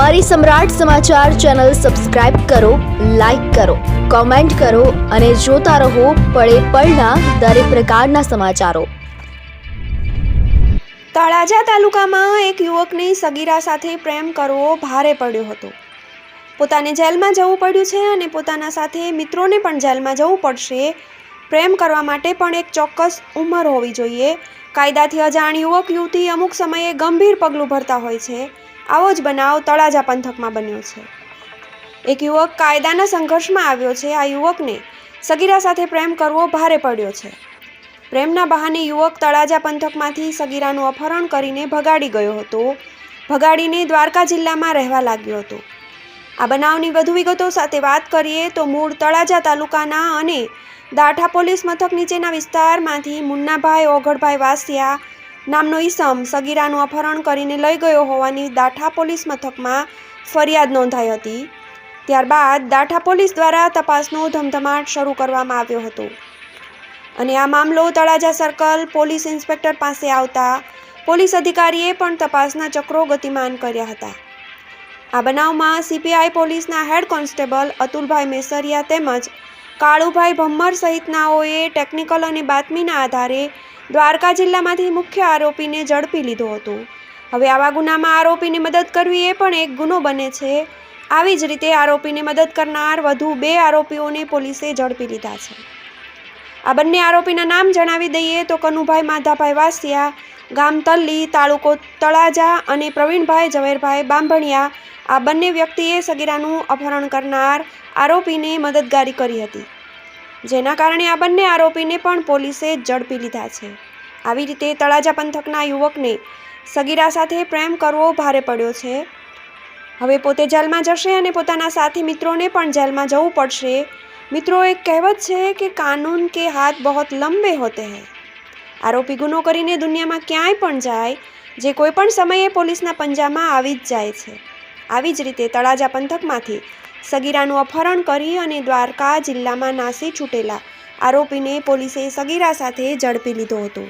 અમારી Samrat Samachar channel subscribe કરો, like કરો, કોમેન્ટ કરો અને જોતા રહો પળે પળના દરેક પ્રકારના સમાચારો. તળાજા તાલુકામાં એક યુવકને સગીરા સાથે પ્રેમ કરવો ભારે પડ્યો હતો. પોતાને જેલમાં જવું પડ્યું છે અને પોતાના સાથે મિત્રોને પણ જેલમાં જવું પડશે. પ્રેમ કરવા માટે પણ એક ચોક્કસ ઉંમર હોવી જોઈએ. કાયદાથી અજાણ યુવક યુવતી અમુક સમયે ગંભીર પગલું ભરતા હોય છે. આવો જ બનાવ તળાજા પંથકમાં બન્યો છે. એક યુવક કાયદાના સંઘર્ષમાં આવ્યો છે. આ યુવકને સગીરા સાથે પ્રેમ કરવો ભારે પડ્યો છે. પ્રેમના બહાને યુવક તળાજા પંથકમાંથી સગીરાનું અપહરણ કરીને ભગાડી ગયો હતો. ભગાડીને દ્વારકા જિલ્લામાં રહેવા લાગ્યો હતો. આ બનાવની વધુ વિગતો સાથે વાત કરીએ તો મૂળ તળાજા તાલુકાના અને દાઠા પોલીસ મથક નીચેના વિસ્તારમાંથી મુન્નાભાઈ ઓગળભાઈ વાસિયા નામનો ઈસમ સગીરાનું અપહરણ કરીને લઈ ગયો હોવાની દાઠા પોલીસ મથકમાં ફરિયાદ નોંધાઈ હતી. ત્યારબાદ દાઠા પોલીસ દ્વારા તપાસનો ધમધમાટ શરૂ કરવામાં આવ્યો હતો. અને આ મામલો તળાજા સર્કલ પોલીસ ઇન્સ્પેક્ટર પાસે આવતા પોલીસ અધિકારીએ પણ તપાસના ચક્રો ગતિમાન કર્યા હતા. આ બનાવમાં સીપીઆઈ પોલીસના હેડ કોન્સ્ટેબલ અતુલભાઈ મેસરિયા તેમજ કાળુભાઈ ભમ્મર સહિતનાઓએ ટેકનિકલ અને બાતમીના આધારે દ્વારકા જિલ્લામાંથી મુખ્ય આરોપીને ઝડપી લીધો હતો. હવે આવા ગુનામાં આરોપીની મદદ કરવી એ પણ એક ગુનો બને છે. આવી જ રીતે આરોપીને મદદ કરનાર વધુ બે આરોપીઓને પોલીસે ઝડપી લીધા છે. આ બંને આરોપીના નામ જણાવી દઈએ તો કનુભાઈ માધાભાઈ વાસિયા, ગામ તલ્લી, તાલુકો તળાજા અને પ્રવીણભાઈ ઝવેરભાઈ બાંભણિયા આ બંને વ્યક્તિએ સગીરાનું અપહરણ કરનાર આરોપીને મદદગારી કરી હતી. જેના કારણે આ બંને આરોપીને પણ પોલીસે ઝડપી લીધા છે. આવી રીતે તળાજા પંથકના યુવકને સગીરા સાથે પ્રેમ કરવો ભારે પડ્યો છે. હવે પોતે જેલમાં જશે અને પોતાના સાથી મિત્રોને પણ જેલમાં જવું પડશે. મિત્રો, એક કહેવત છે કે કાનૂન કે હાથ બહોત લંબે હોતે હૈ. આરોપી ગુનો કરીને દુનિયામાં ક્યાંય પણ જાય, જે કોઈ પણ સમયે પોલીસના પંજામાં આવી જ જાય છે. આવી જ રીતે તળાજા પંથકમાંથી સગીરાનું અપહરણ કરી અને દ્વારકા જિલ્લામાં નાસી છૂટેલા આરોપીને પોલીસે સગીરા સાથે ઝડપી લીધો હતો.